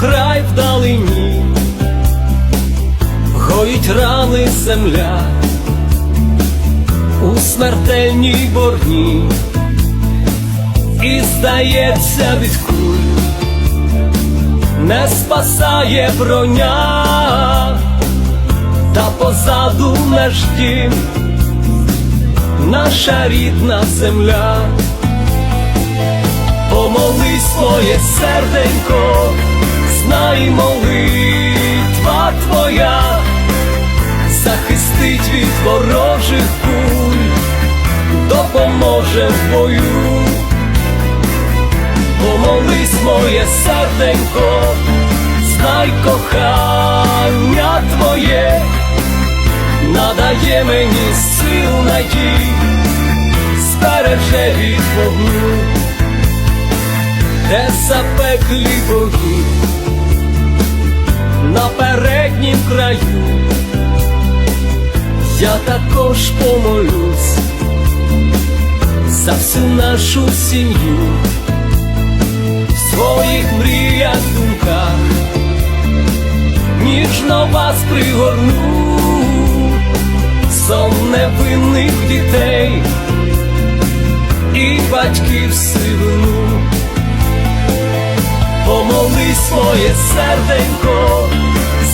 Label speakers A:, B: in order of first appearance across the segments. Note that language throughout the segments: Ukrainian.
A: край вдалині, гоїть рани земля у смертельній борні, і здається, від куль не спасає броня, та позаду наш дім, наша рідна земля. Помолись моє серденько від ворожих куль, допоможе в бою. Помолись моє серденько, знай кохання твоє, надає мені сил надій, збереже від вогню. Де запеклі бої? На переднім краю, також помолюсь за всю нашу сім'ю, в своїх мріях думках, ніжно вас пригорну, сон невинних дітей і батьків сивину. Помолись моє серденько,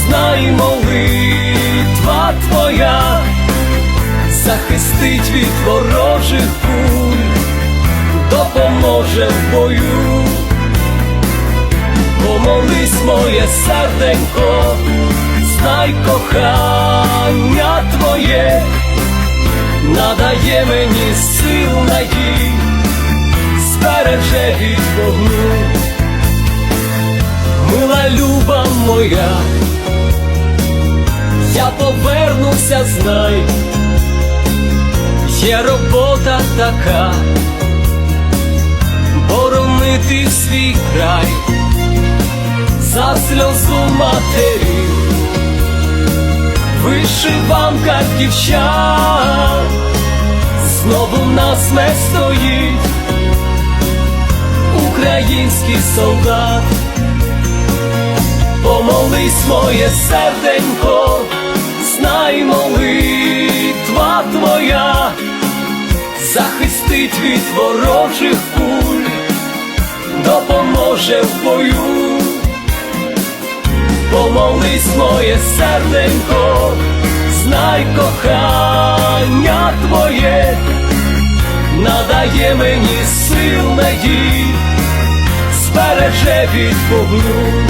A: знай молитва твоя, захистить від ворожих куль, допоможе в бою. Помолись моє серденько, знай кохання твоє, надає мені сил надій, збереже від вогню мила люба моя, я повернуся, знай, є робота така, боронити свій край за сльозу матерів, вишиванка дівчат, знову в нас не стоїть український солдат. Помолись моє серденько, знай твоя, захистить від ворожих куль, допоможе в бою. Помолись моє серденько, знай кохання твоє, надає мені сил надій, збереже від вогню.